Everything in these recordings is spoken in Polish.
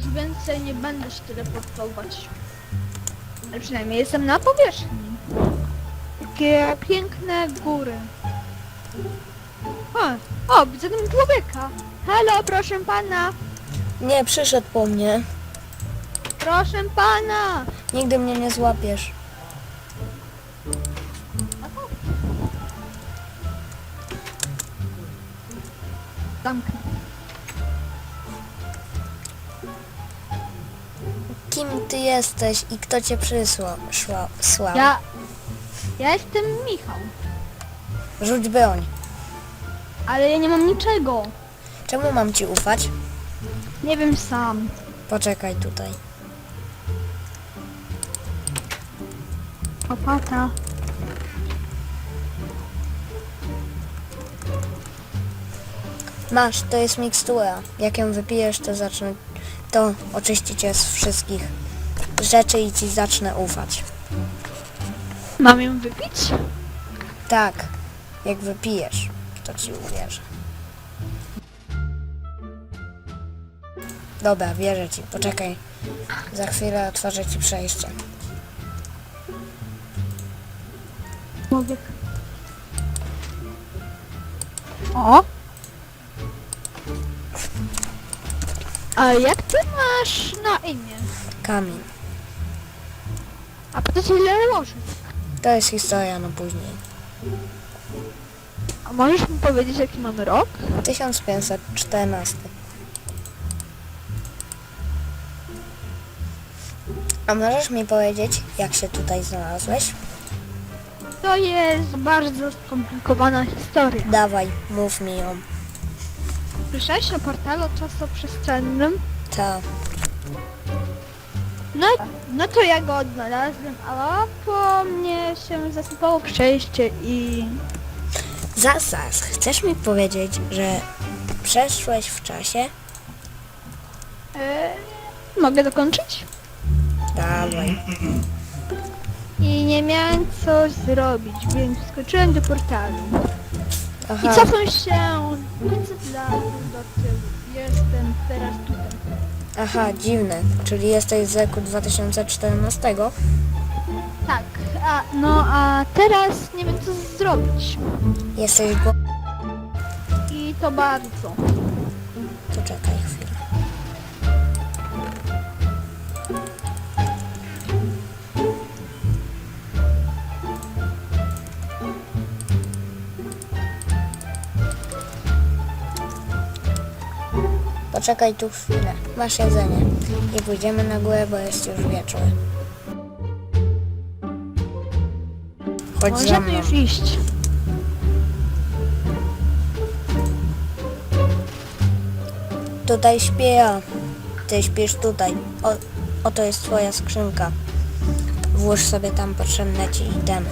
więcej nie będę się teleportować. Ale przynajmniej jestem na powierzchni. Takie piękne góry. O, o widzę tam człowieka. Halo, proszę pana. Nie, przyszedł po mnie. Proszę pana. Nigdy mnie nie złapiesz. Zamknę. Kim ty jesteś i kto cię przysłał? Szła, słał? Ja... Ja jestem Michał. Rzuć broń. Ale ja nie mam niczego. Czemu mam ci ufać? Nie wiem sam. Poczekaj tutaj. Opata. Masz, to jest mikstura. Jak ją wypijesz, to zacznę... To oczyści cię z wszystkich rzeczy i ci zacznę ufać. Mam ją wypić? Tak, jak wypijesz, to ci uwierzę. Dobra, wierzę ci. Poczekaj. Za chwilę otworzę ci przejście. Człowiek. O! A jak ty masz na imię? Kamień. A po co się źle ułożyć? To jest historia na później. A możesz mi powiedzieć jaki mamy rok? 1514. A możesz mi powiedzieć, jak się tutaj znalazłeś? To jest bardzo skomplikowana historia. Dawaj, mów mi ją. Słyszałeś o portalu czasoprzestrzennym? Ta. No, no to ja go odnalazłem, a po mnie się zasypało przejście i... Zasas, chcesz mi powiedzieć, że przeszłeś w czasie? E, mogę dokończyć? Dawaj. I nie miałem co zrobić, więc skoczyłem do portalu. I Aha, cofam się 500 lat do tyłu. Jestem teraz tutaj. aha, dziwne. Czyli jesteś z roku 2014? Tak, a, no a teraz nie wiem co zrobić. Jesteś go... I to bardzo. To czekaj chwilę. Poczekaj tu chwilę. Masz jedzenie. I pójdziemy na górę, bo jest już wieczór. Chodź za Możemy mną. już iść. Tutaj śpię ja. Ty śpisz tutaj. O, oto jest twoja skrzynka. Włóż sobie tam potrzebne ci itemy.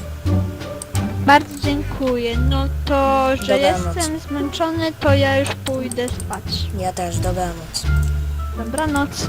Bardzo dziękuję. No to, że Dobranoc. jestem zmęczony, to ja już pójdę spać. Ja też, dobranoc. Dobranoc.